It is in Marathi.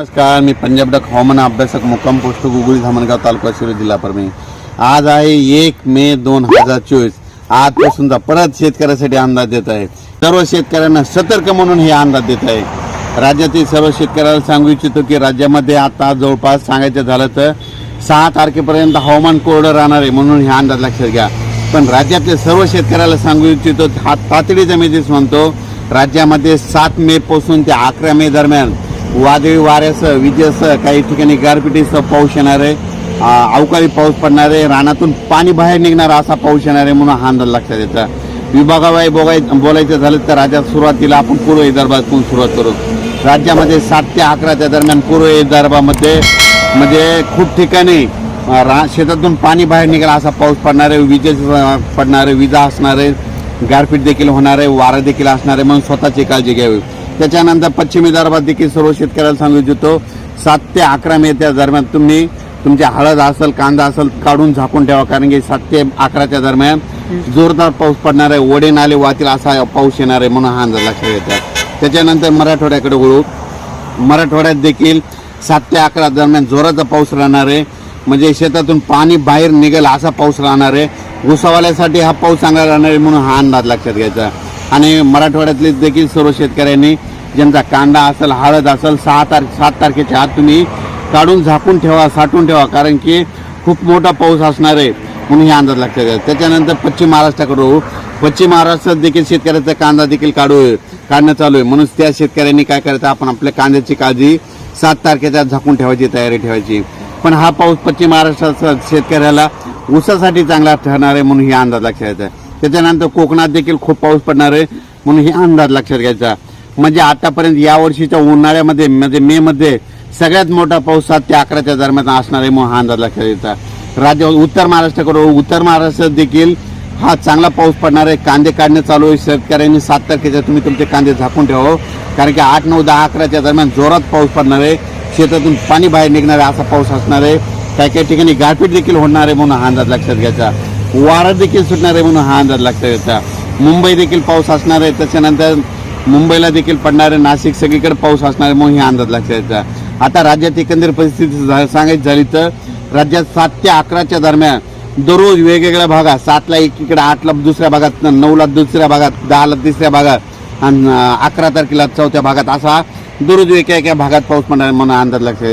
नमस्कार मी पंजाब डक हवामान अभ्यासक मुक्काम पोस्ट गुगुळी धामणगाव तालुका शिरोळ जिल्हा परभणी. आज आहे एक मे दोन हजार चोवीस. आजपासूनचा परत शेतकऱ्यासाठी अंदाज देत आहे. सर्व शेतकऱ्यांना सतर्क म्हणून हे अंदाज देत आहे. राज्यातील सर्व शेतकऱ्याला सांगू इच्छितो की राज्यामध्ये आता जवळपास सांगायचं झालं तर सहा तारखेपर्यंत हवामान कोरडं राहणार आहे म्हणून हे अंदाज लक्षात घ्या. पण राज्यातल्या सर्व शेतकऱ्याला सांगू इच्छितो हा तातडीचा मेसेज म्हणतो राज्यामध्ये सात मे पासून ते अकरा मे दरम्यान वादळी वाऱ्यासह विजेसह काही ठिकाणी गारपिटीसह पाऊस येणार आहे. अवकाळी पाऊस पडणार आहे. रानातून पाणी बाहेर निघणार असा पाऊस येणार आहे म्हणून हा अंदाज लक्षात येतात विभागाबाई बोगाय बोलायचं झालं तर राज्यात सुरुवातीला आपण पूर्व विदर्भातून सुरुवात करू. राज्यामध्ये सात ते अकराच्या दरम्यान पूर्व विदर्भामध्ये म्हणजे खूप ठिकाणी रा शेतातून पाणी बाहेर निघाला असा पाऊस पडणार आहे. विजेच पडणार आहे. विजा असणार आहे. गारपीट देखील होणार आहे. वारा देखील असणार आहे म्हणून स्वतःची काळजी घ्यावी. त्याच्यानंतर पश्चिम विदर्भात देखील सर्व शेतकऱ्याला सांगू इच्छितो सात ते अकरा मे त्या दरम्यान तुम्ही तुमच्या हळद असेल कांदा असेल काढून झाकून ठेवा कारण की सात ते अकराच्या दरम्यान जोरदार पाऊस पडणार आहे ओढे नाले वाहतील असा पाऊस येणार आहे म्हणून हा अंदाज लक्षात येतात त्याच्यानंतर मराठवाड्याकडे वळू. मराठवाड्यात देखील सात ते अकरा दरम्यान जोराचा पाऊस राहणार आहे. म्हणजे शेतातून पाणी बाहेर निघेल असा पाऊस राहणार आहे. घुसावाल्यासाठी हा पाऊस चांगला राहणार आहे म्हणून हा अंदाज लक्षात घ्यायचा. आणि मराठवाड्यातले देखील सर्व शेतकऱ्यांनी ज्यांचा कांदा असेल हळद असेल सहा तार सात तारखेच्या आत तुम्ही काढून झाकून ठेवा साठवून ठेवा कारण की खूप मोठा पाऊस असणार आहे म्हणून हे अंदाज लक्षात घ्या त्याच्यानंतर पश्चिम महाराष्ट्राकडून पश्चिम महाराष्ट्रात देखील शेतकऱ्याचा कांदा देखील काढू काढणं चालू आहे. म्हणून त्या शेतकऱ्यांनी काय करायचं आपण आपल्या कांद्याची काळजी सात तारखेच्या झाकून ठेवायची तयारी ठेवायची. पण हा पाऊस पश्चिम महाराष्ट्राचा शेतकऱ्याला ऊसासाठी चांगला ठरणार आहे म्हणून हे अंदाज लक्षात घ्यायचा त्याच्यानंतर कोकणात देखील खूप पाऊस पडणार आहे म्हणून हे अंदाज लक्षात घ्यायचा. म्हणजे आतापर्यंत या वर्षीच्या उन्हाळ्यामध्ये म्हणजे मे मध्ये सगळ्यात मोठा पाऊस सात ते अकराच्या दरम्यान असणार आहे म्हणून हा अंदाज लक्षात घ्यायचा. राज्य उत्तर महाराष्ट्राकडे उत्तर महाराष्ट्रात देखील हा चांगला पाऊस पडणार आहे. कांदे काढणे चालू आहे. शेतकऱ्यांनी सात तारखेच्या तुम्ही तुमचे कांदे झाकून ठेवा हो. कारण की आठ नऊ दहा अकराच्या दरम्यान जोरात पाऊस पडणार आहे. शेतातून पाणी बाहेर निघणार आहे असा पाऊस असणार आहे. काही काही ठिकाणी गारपीट देखील होणार आहे म्हणून हा अंदाज लक्षात घ्यायचा. वारा देखील सुटणार आहे म्हणून हा अंदाज लक्षात घ्यायचा मुंबई देखील पाऊस असणार आहे. त्याच्यानंतर मुंबईला देखील पडणार आहे. नाशिक सगळीकडे पाऊस असणार आहे म्हणून हे अंदाज लक्षात घ्यायचा आता राज्यात एकंदर परिस्थिती झा- सांगायची झाली तर राज्यात सात ते अकराच्या दरम्यान दररोज वेगवेगळ्या भागात सातला एकीकडे आठला दुसऱ्या भागात नऊला दुसऱ्या भागात दहाला तिसऱ्या भागात आणि अकरा तारखेला चौथ्या भागात असा दररोज एका एका भागात पाऊस पडणार म्हणून अंदाज लक्षात